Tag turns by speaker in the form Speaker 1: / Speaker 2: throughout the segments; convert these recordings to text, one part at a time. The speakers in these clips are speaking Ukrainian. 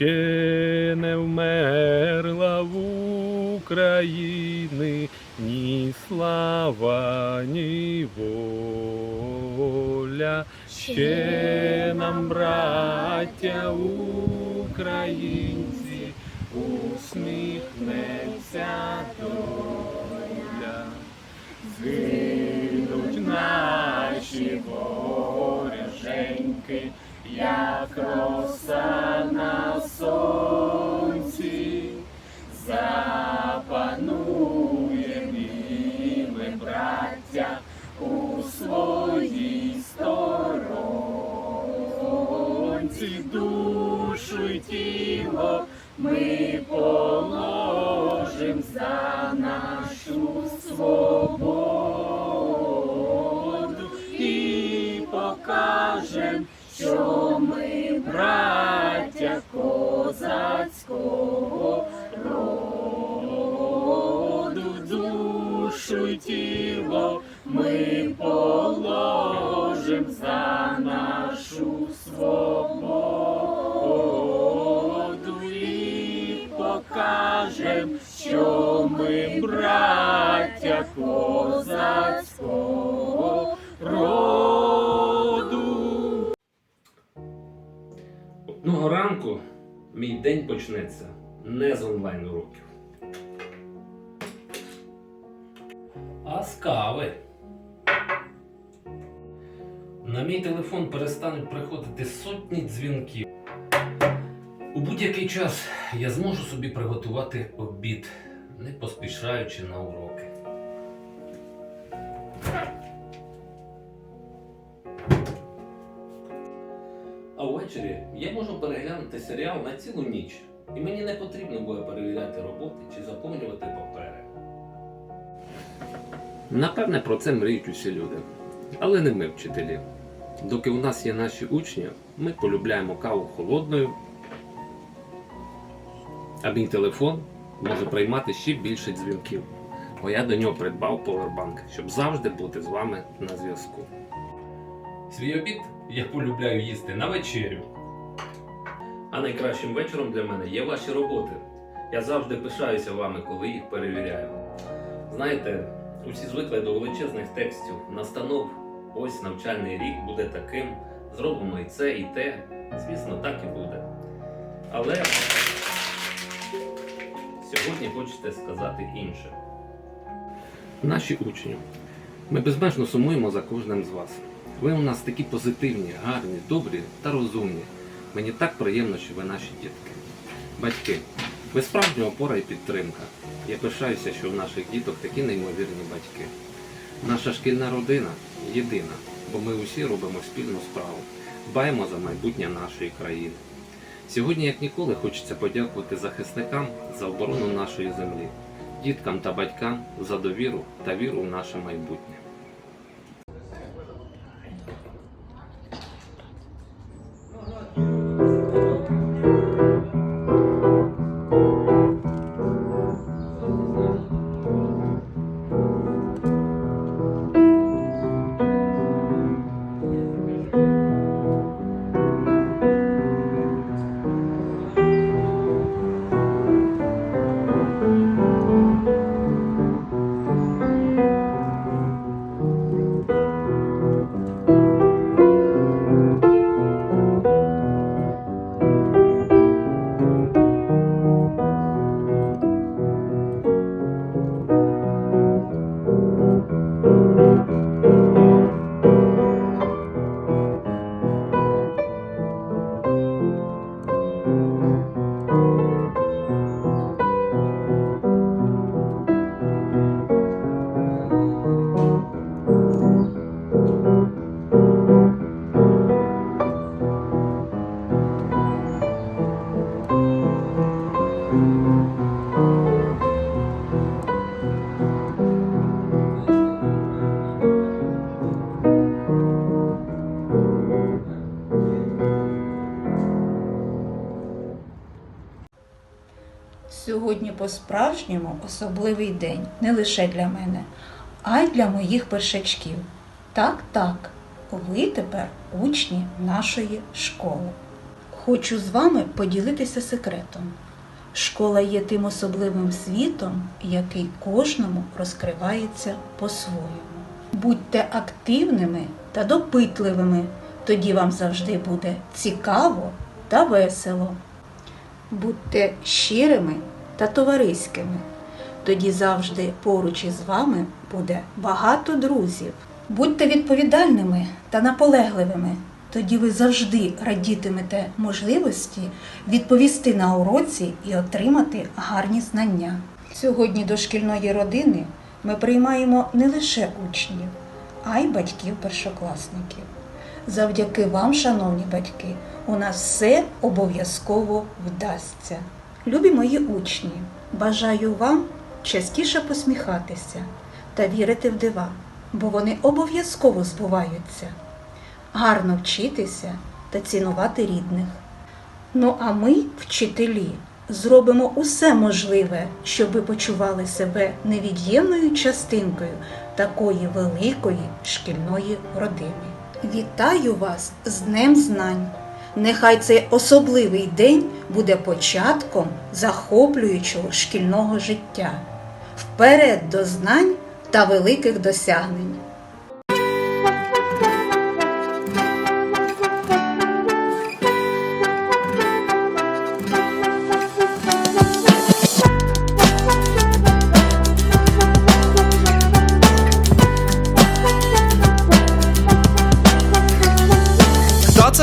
Speaker 1: ще не вмерла в України ні слава, ні воля. Ще нам, браття українці, усміхнеться доля. Згинуть наші вороженьки, як роса на сонці, покажем, що ми браття козацького роду.
Speaker 2: Одного ранку мій день почнеться не з онлайн уроків, а з кави. На мій телефон перестануть приходити сотні дзвінків. У будь-який час я зможу собі приготувати обід, не поспішаючи на уроки. А ввечері я можу переглянути серіал на цілу ніч, і мені не потрібно буде перевіряти роботи чи заповнювати папери. Напевне, про це мріють усі люди. Але не ми, вчителі. Доки у нас є наші учні, ми полюбляємо каву холодною, а мій телефон може приймати ще більше дзвінків. Бо я до нього придбав повербанк, щоб завжди бути з вами на зв'язку. Свій обід я полюбляю їсти на вечерю. А найкращим вечором для мене є ваші роботи. Я завжди пишаюся вами, коли їх перевіряю. Знаєте, усі звикли до величезних текстів, настанов, ось навчальний рік буде таким, зробимо і це, і те. Звісно, так і буде. Але сьогодні хочете сказати інше. Наші учні. Ми безмежно сумуємо за кожним з вас. Ви у нас такі позитивні, гарні, добрі та розумні. Мені так приємно, що ви наші дітки. Батьки, ви справжня опора і підтримка. Я пишаюся, що у наших діток такі неймовірні батьки. Наша шкільна родина єдина, бо ми усі робимо спільну справу, дбаємо за майбутнє нашої країни. Сьогодні, як ніколи, хочеться подякувати захисникам за оборону нашої землі, діткам та батькам за довіру та віру в наше майбутнє.
Speaker 3: По-справжньому особливий день не лише для мене, а й для моїх першачків. Так, так, ви тепер учні нашої школи. Хочу з вами поділитися секретом. Школа є тим особливим світом, який кожному розкривається по-своєму. Будьте активними та допитливими, тоді вам завжди буде цікаво та весело. Будьте щирими та товариськими, тоді завжди поруч із вами буде багато друзів. Будьте відповідальними та наполегливими, тоді ви завжди радітимете можливості відповісти на уроці і отримати гарні знання. Сьогодні до шкільної родини ми приймаємо не лише учнів, а й батьків першокласників. Завдяки вам, шановні батьки, у нас все обов'язково вдасться. Любі мої учні, бажаю вам частіше посміхатися та вірити в дива, бо вони обов'язково збуваються. Гарно вчитися та цінувати рідних. Ну а ми, вчителі, зробимо усе можливе, щоб ви почували себе невід'ємною частинкою такої великої шкільної родини. Вітаю вас з Днем Знань! Нехай цей особливий день буде початком захоплюючого шкільного життя. Вперед до знань та великих досягнень!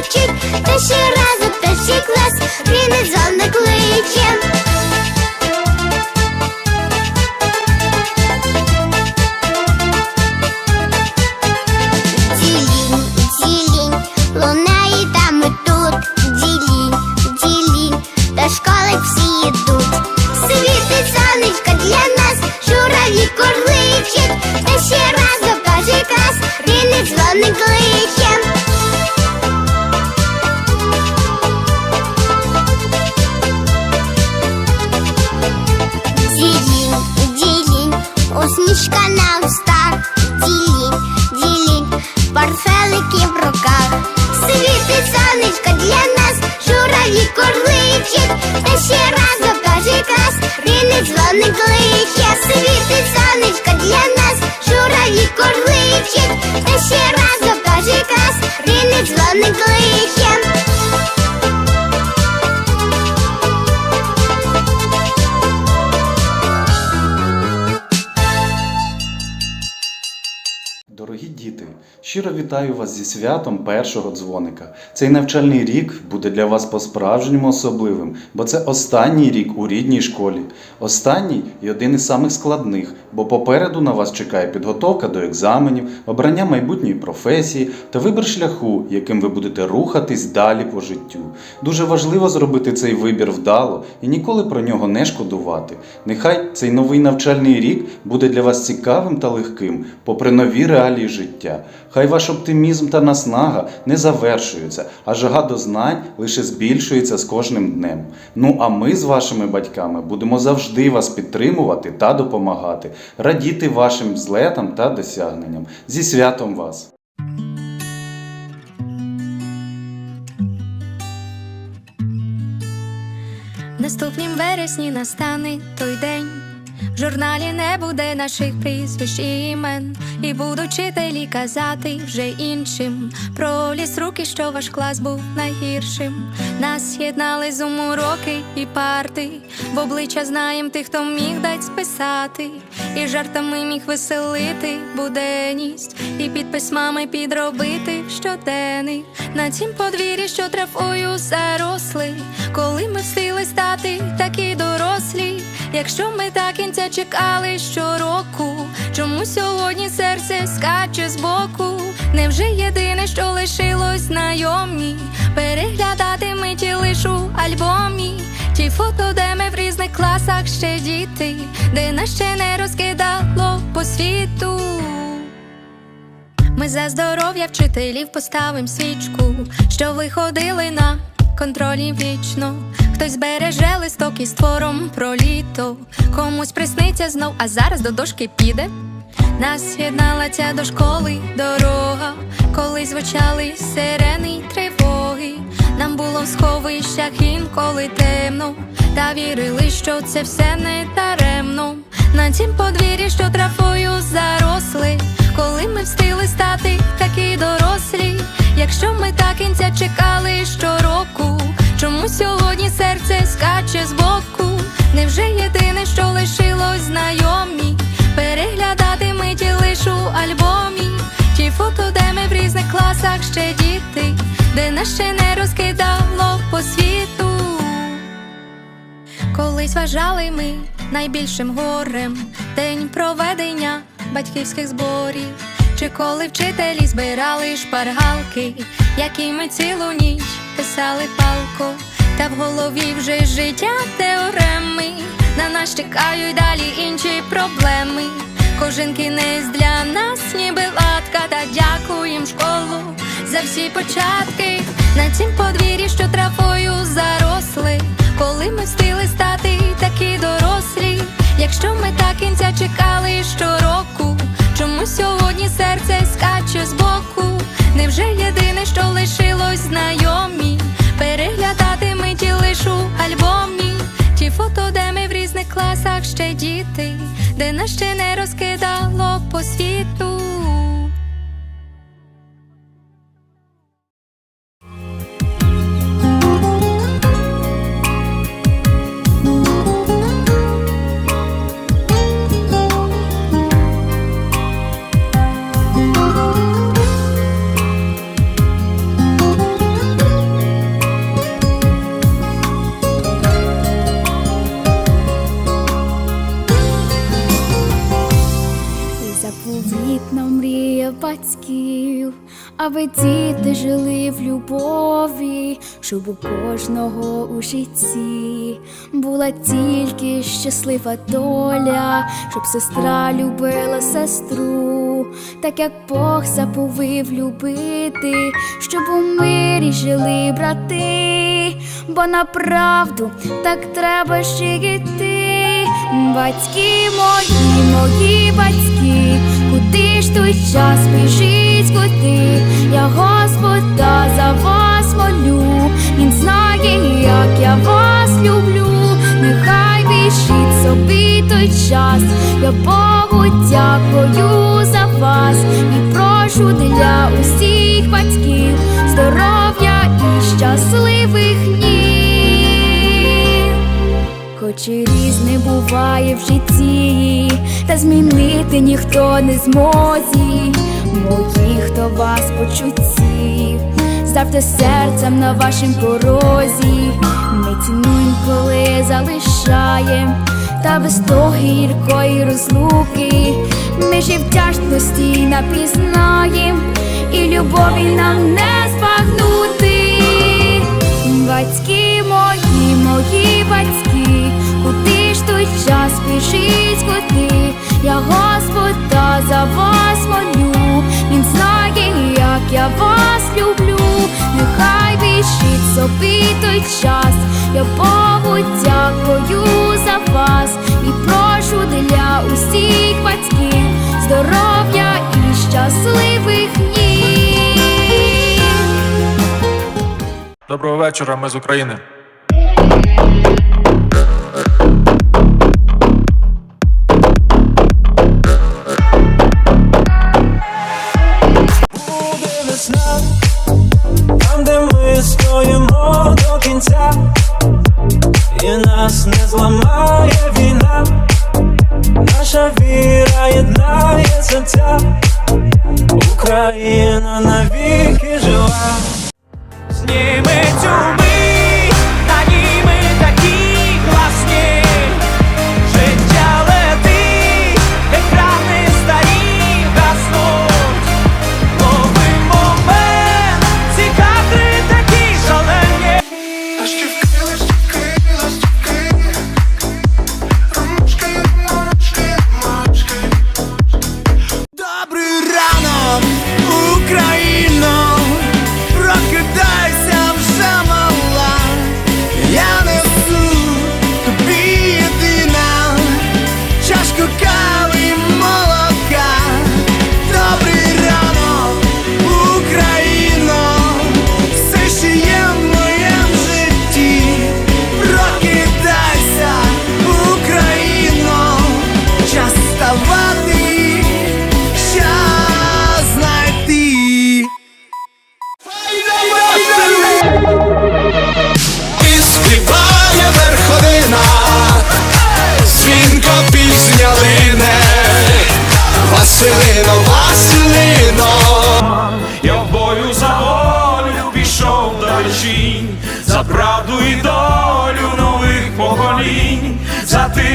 Speaker 4: курличить, та ще разу перший клас, він зони кличе. Устах, ділінь, ділінь, в руках. Світить сонечко для нас, журавлі курличить, та ще раз перший клас, він дзвоник кличе. Світить сонечко для нас, журавлі курличить, та ще раз
Speaker 5: вітаю вас зі святом першого дзвоника. Цей навчальний рік буде для вас по-справжньому особливим, бо це останній рік у рідній школі. Останній і один із самих складних, бо попереду на вас чекає підготовка до екзаменів, обрання майбутньої професії та вибір шляху, яким ви будете рухатись далі по життю. Дуже важливо зробити цей вибір вдало і ніколи про нього не шкодувати. Нехай цей новий навчальний рік буде для вас цікавим та легким, попри нові реалії життя. Хай ваш оптимізм та наснага не завершуються, а жага до знань лише збільшується з кожним днем. Ну а ми з вашими батьками будемо завжди вас підтримувати та допомагати, радіти вашим злетам та досягненням. Зі святом вас!
Speaker 6: Наступнім вересні настане той день. В журналі не буде наших прізвищ імен, і будуть вчителі казати вже іншим. Про ліс руки, що ваш клас був найгіршим. Нас єднали зум уроки і парти. В обличчя знаєм тих, хто міг дать списати, і жартами міг веселити буденність, і під письмами підробити щоденник. На цім подвір'ї, що травою заросли, коли ми встигли стати такі дорослі. Якщо ми так кінця чекали щороку, чому сьогодні серце скаче збоку? Невже єдине, що лишилось знайомі? Переглядати миті лиш у альбомі. Ті фото, де ми в різних класах ще діти, де нас ще не розкидало по світу. Ми за здоров'я вчителів поставим свічку, що виходили на контролі вічно. Хтось береже листок із твором про літо, комусь присниться знов, а зараз до дошки піде. Нас єднала ця до школи дорога, коли звучали сирени й тривоги. Нам було в сховищах інколи темно, та вірили, що це все не даремно. На цім подвір'ї, що трафою заросли, коли ми встигли стати такі дорослі. Якщо ми так кінця чекали щороку, чому сьогодні серце скаче збоку? Невже єдине, що лишилось знайомі? Переглядати миті лиш у альбомі, ті фото, де ми в різних класах ще діти, де нас ще не розкидало по світу. Колись вважали ми найбільшим горем день проведення батьківських зборів. Чи коли вчителі збирали шпаргалки, які ми цілу ніч писали палко, та в голові вже життя теореми, на нас чекають далі інші проблеми. Кожен кінець для нас ніби латка, та дякуєм школу за всі початки. На цім подвір'ї, що травою заросли, коли ми встигли стати такі дорослі. Якщо ми так кінця чекали щороку, чому сьогодні серце скаче збоку? Невже єдине, що лишилось знайомі? Переглядати миті лишу альбомі, ті фото, де ми в різних класах ще діти, де нас ще не розкидало
Speaker 7: аби діти жили в любові, щоб у кожного у житті була тільки щаслива доля, щоб сестра любила сестру, так як Бог заповив любити, щоб у мирі жили брати, бо направду так треба ще йти. Батьки мої, мої батьки, той час біжить, куди я Господа за вас молю, Він знає, як я вас люблю, нехай біжить собі той час, я Богу дякую за вас і прошу для усіх батьків та змінити ніхто не змозі. моїх до вас почуттів, ставте серцем на вашім порозі, ми цінуємо, коли залишаєм, та без того гіркої розлуки, ми ж і вдячності напізнаєм, і любові нам не збагнути. Батьки мої, мої батьки, куди ж той час спішить куди? Я Господа за вас молю, Він знає, як я вас люблю, нехай вішить собі той час, я Богу дякую за вас і прошу для усіх батьків здоров'я і щасливих днів.
Speaker 8: Доброго вечора, ми з України.
Speaker 9: Нас не зламає війна, наша віра єднає серця, Україна навіки жива. Зніми цю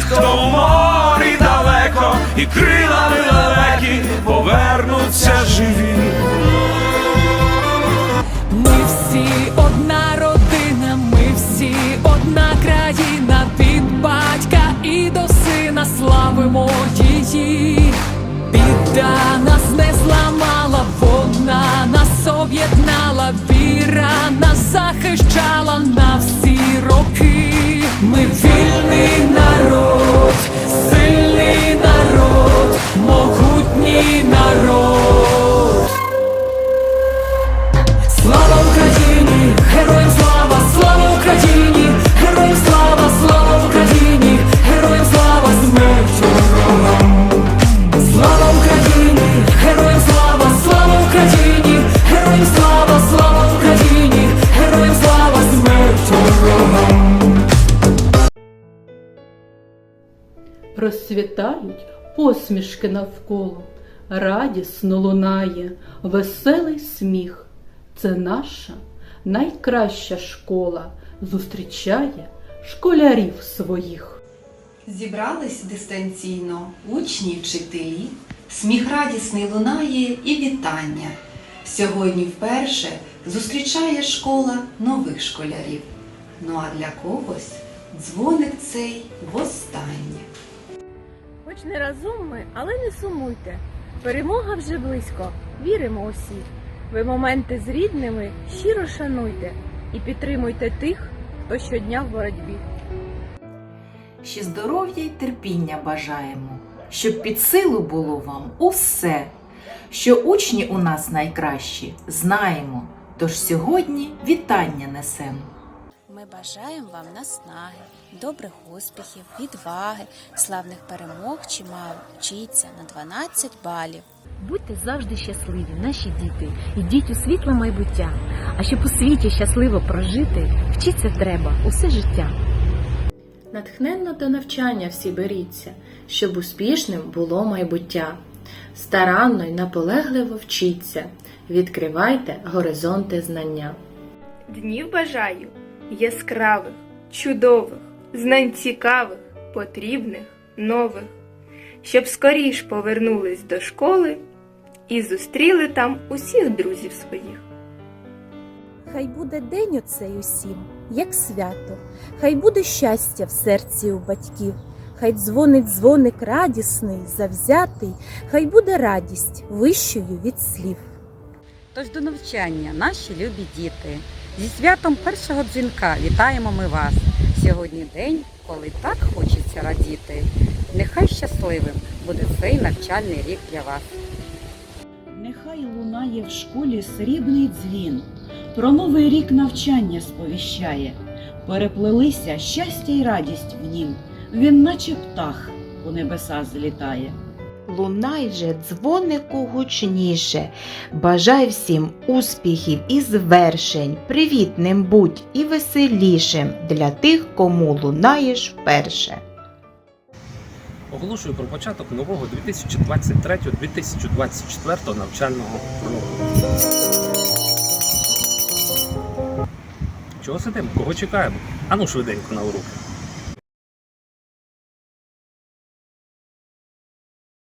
Speaker 9: хто в морі далеко, і крилами далекі повернуться живі.
Speaker 1: Ми всі одна родина, ми всі одна країна, від батька і до сина славимо її. Біда нас не зламала, вона нас об'єднала, віра нас захищала на всі роки.
Speaker 10: Посмішки навколо, радісно лунає, веселий сміх. Це наша найкраща школа зустрічає школярів своїх.
Speaker 3: Зібрались дистанційно учні вчителі, сміх радісний лунає і вітання. Сьогодні вперше зустрічає школа нових школярів. Ну а для когось дзвоник цей востаннє.
Speaker 11: Хоч не разом ми, але не сумуйте. Перемога вже близько, віримо усі. Ви моменти з рідними щиро шануйте і підтримуйте тих, хто щодня в боротьбі.
Speaker 12: Ще здоров'я й терпіння бажаємо, щоб під силу було вам усе, що учні у нас найкращі, знаємо. Тож сьогодні вітання несемо.
Speaker 13: Бажаємо вам наснаги, добрих успіхів, відваги, славних перемог чимало. Вчіться на 12 балів.
Speaker 11: Будьте завжди щасливі, наші діти, ідіть у світле майбуття. А щоб у світі щасливо прожити, вчиться треба усе життя.
Speaker 10: Натхненно до навчання всі беріться, щоб успішним було майбуття.
Speaker 14: Старанно й наполегливо вчіться, відкривайте горизонти знання.
Speaker 15: Днів бажаю яскравих, чудових, знань цікавих, потрібних, нових, щоб скоріш повернулись до школи і зустріли там усіх друзів своїх.
Speaker 16: Хай буде день оцей усім, як свято, хай буде щастя в серці у батьків, хай дзвонить дзвоник радісний, завзятий, хай буде радість вищою від слів.
Speaker 17: Тож до навчання, наші любі діти. Зі святом першого дзвінка вітаємо ми вас. Сьогодні день, коли так хочеться радіти. Нехай щасливим буде цей навчальний рік для вас.
Speaker 18: Нехай лунає в школі срібний дзвін, про новий рік навчання сповіщає. Переплелися щастя й радість в нім, він наче птах у небеса злітає.
Speaker 19: Лунай же, дзвонику гучніше, бажай всім успіхів і звершень, привітним будь і веселішим для тих, кому лунаєш вперше.
Speaker 2: Оголошую про початок нового 2023-2024 навчального року. Чого сидимо? Кого чекаємо? Ану швиденько на уроки.